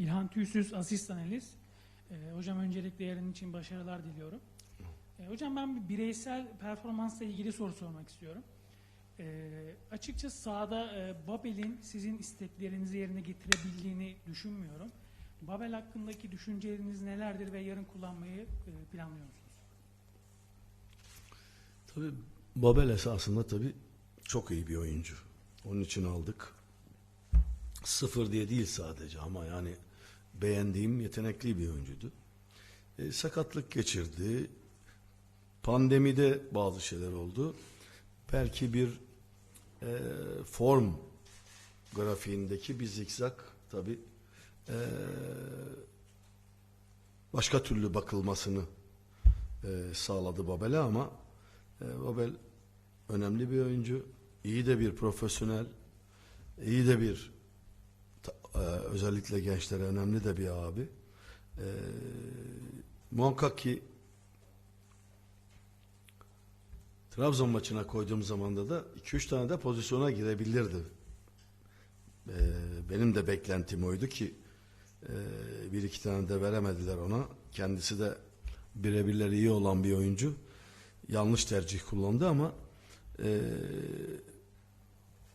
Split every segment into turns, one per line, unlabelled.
İlhan Tüysüz asistan analiz. Ee, hocam öncelikle yarın için başarılar diliyorum. Ee, hocam ben bir bireysel performansla ilgili soru sormak istiyorum. Ee, açıkçası sahada e, Babel'in sizin isteklerinizi yerine getirebildiğini düşünmüyorum. Babel hakkındaki düşünceleriniz nelerdir ve yarın kullanmayı e, planlıyor musunuz?
Tabii Babel esasında tabii çok iyi bir oyuncu. Onun için aldık. Sıfır diye değil sadece ama yani beğendiğim yetenekli bir oyuncuydu. E, sakatlık geçirdi. Pandemide bazı şeyler oldu. Belki bir e, form grafiğindeki bir zikzak tabii e, başka türlü bakılmasını e, sağladı Babel'e ama e, Babel önemli bir oyuncu, iyi de bir profesyonel, iyi de bir e, özellikle gençlere önemli de bir abi. E, muhakkak ki Trabzon maçına koyduğum zamanda da 2-3 tane de pozisyona girebilirdi. E, benim de beklentim oydu ki e, bir iki tane de veremediler ona. Kendisi de birebirleri iyi olan bir oyuncu yanlış tercih kullandı ama e,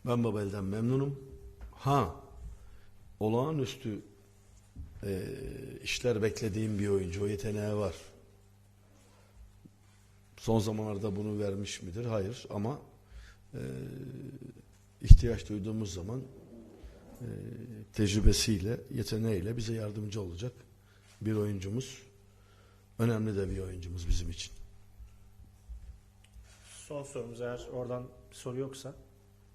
ben Babel'den memnunum. Ha olağanüstü e, işler beklediğim bir oyuncu. O yeteneği var. Son zamanlarda bunu vermiş midir? Hayır ama e, ihtiyaç duyduğumuz zaman e, tecrübesiyle, yeteneğiyle bize yardımcı olacak bir oyuncumuz. Önemli de bir oyuncumuz bizim için.
Son sorumuz eğer oradan soru yoksa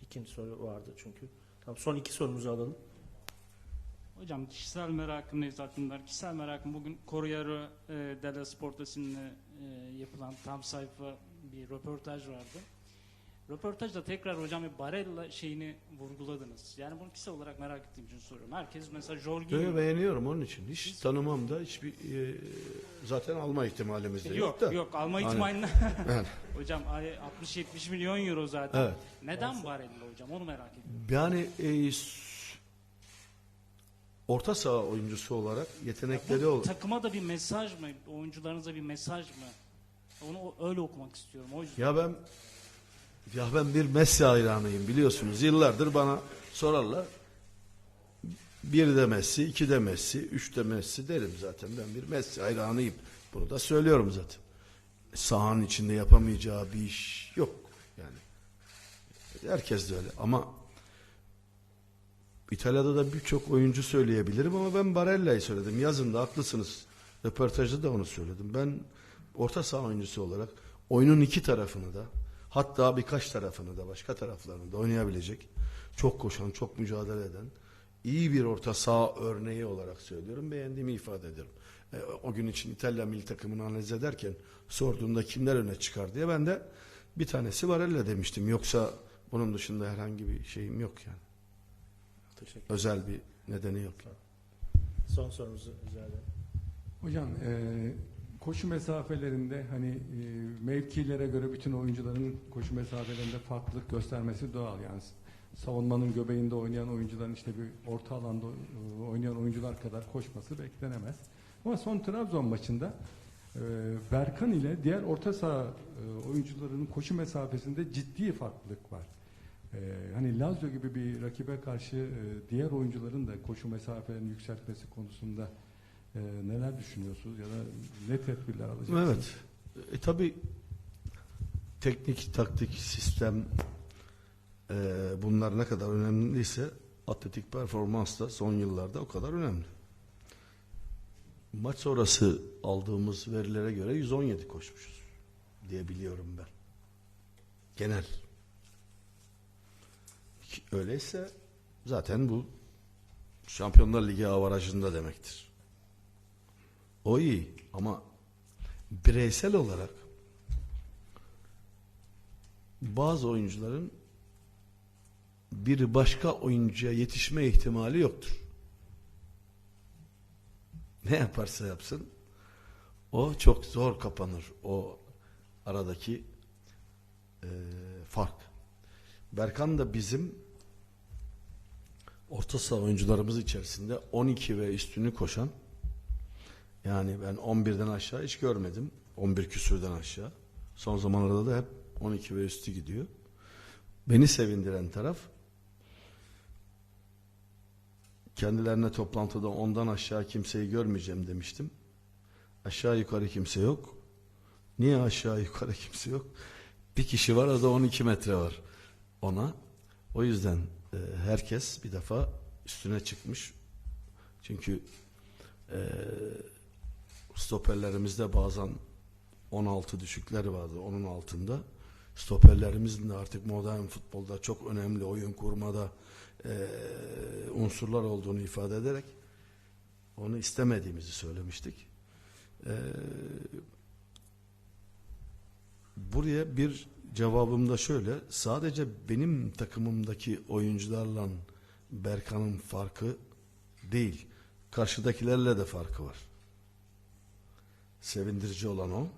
ikinci soru vardı çünkü. Tamam son iki sorumuzu alalım.
Hocam kişisel merakım Nevzat Dindar. Kişisel merakım bugün Corriere e, Sport'ta sizinle e, yapılan tam sayfa bir röportaj vardı. Röportajda tekrar hocam bir Barella şeyini vurguladınız. Yani bunu kişisel olarak merak ettiğim için soruyorum. Herkes mesela Jorginho...
Böyle beğeniyorum onun için. Hiç tanımam da hiçbir e, zaten alma ihtimalimiz de yok,
Yok
da.
yok alma ihtimalini.
Yani,
hocam ay- 60-70 milyon euro zaten.
Evet.
Neden Barella hocam onu merak ediyorum.
yani e, orta saha oyuncusu olarak yetenekleri
Bu
ol.
takıma da bir mesaj mı? Oyuncularınıza bir mesaj mı? Onu öyle okumak istiyorum. O yüzden.
Ya ben ya ben bir Messi hayranıyım biliyorsunuz. Yıllardır bana sorarlar. Bir de Messi, iki de Messi, üç de Messi derim zaten. Ben bir Messi hayranıyım. Bunu da söylüyorum zaten. Sahanın içinde yapamayacağı bir iş yok. Yani herkes de öyle ama İtalya'da da birçok oyuncu söyleyebilirim ama ben Barella'yı söyledim. Yazın da haklısınız. Röportajda da onu söyledim. Ben orta saha oyuncusu olarak oyunun iki tarafını da hatta birkaç tarafını da başka taraflarını da oynayabilecek çok koşan, çok mücadele eden iyi bir orta saha örneği olarak söylüyorum. Beğendiğimi ifade ederim. E, o gün için İtalya milli takımını analiz ederken sorduğunda kimler öne çıkar diye ben de bir tanesi Barella demiştim. Yoksa bunun dışında herhangi bir şeyim yok yani.
Teşekkür
Özel bir nedeni yok.
Son sorumuzu rica ederim.
Hocam e, koşu mesafelerinde hani e, mevkilere göre bütün oyuncuların koşu mesafelerinde farklılık göstermesi doğal yani savunmanın göbeğinde oynayan oyuncuların işte bir orta alanda e, oynayan oyuncular kadar koşması beklenemez. Ama son Trabzon maçında e, Berkan ile diğer orta saha e, oyuncularının koşu mesafesinde ciddi farklılık var. E, hani Lazio gibi bir rakibe karşı e, diğer oyuncuların da koşu mesafelerini yükseltmesi konusunda e, neler düşünüyorsunuz ya da ne tedbirler alacaksınız?
Evet. E, tabii teknik, taktik, sistem e, bunlar ne kadar önemliyse atletik performans da son yıllarda o kadar önemli. Maç sonrası aldığımız verilere göre 117 koşmuşuz diye biliyorum ben. Genel. Öyleyse zaten bu Şampiyonlar Ligi avarajında demektir. O iyi ama bireysel olarak bazı oyuncuların bir başka oyuncuya yetişme ihtimali yoktur. Ne yaparsa yapsın o çok zor kapanır o aradaki e, fark. Berkan da bizim orta saha oyuncularımız içerisinde 12 ve üstünü koşan yani ben 11'den aşağı hiç görmedim. 11 küsürden aşağı. Son zamanlarda da hep 12 ve üstü gidiyor. Beni sevindiren taraf kendilerine toplantıda ondan aşağı kimseyi görmeyeceğim demiştim. Aşağı yukarı kimse yok. Niye aşağı yukarı kimse yok? Bir kişi var o da 12 metre var ona. O yüzden e, herkes bir defa üstüne çıkmış. Çünkü e, stoperlerimizde bazen 16 düşükler vardı onun altında. Stoperlerimizin de artık modern futbolda çok önemli oyun kurmada e, unsurlar olduğunu ifade ederek onu istemediğimizi söylemiştik. E, buraya bir cevabım da şöyle. Sadece benim takımımdaki oyuncularla Berkan'ın farkı değil. Karşıdakilerle de farkı var. Sevindirici olan o.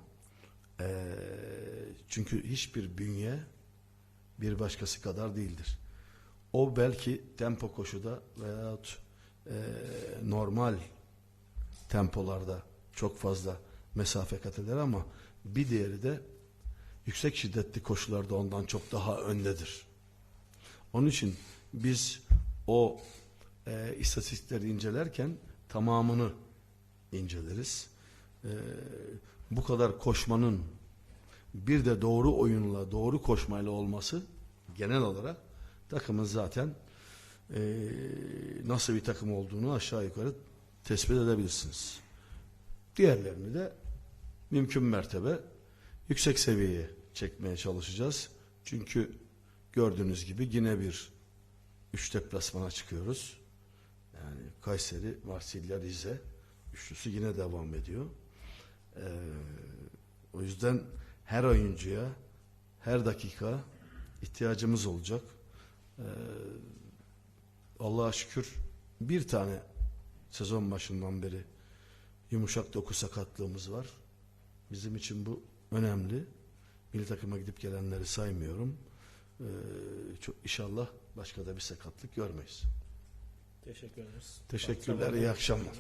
Ee, çünkü hiçbir bünye bir başkası kadar değildir. O belki tempo koşuda veyahut e, normal tempolarda çok fazla mesafe kat eder ama bir diğeri de yüksek şiddetli koşularda ondan çok daha öndedir. Onun için biz o e, istatistikleri incelerken tamamını inceleriz. E, bu kadar koşmanın bir de doğru oyunla, doğru koşmayla olması genel olarak takımın zaten e, nasıl bir takım olduğunu aşağı yukarı tespit edebilirsiniz. Diğerlerini de mümkün mertebe yüksek seviyeye çekmeye çalışacağız. Çünkü gördüğünüz gibi yine bir üç deplasmana çıkıyoruz. Yani Kayseri, Marsilya, Rize üçlüsü yine devam ediyor. Ee, o yüzden her oyuncuya her dakika ihtiyacımız olacak. Ee, Allah'a şükür bir tane sezon başından beri yumuşak doku sakatlığımız var. Bizim için bu önemli. Milli takıma gidip gelenleri saymıyorum. Ee, çok, inşallah başka da bir sakatlık görmeyiz.
Teşekkür ederiz.
Teşekkürler, iyi akşamlar.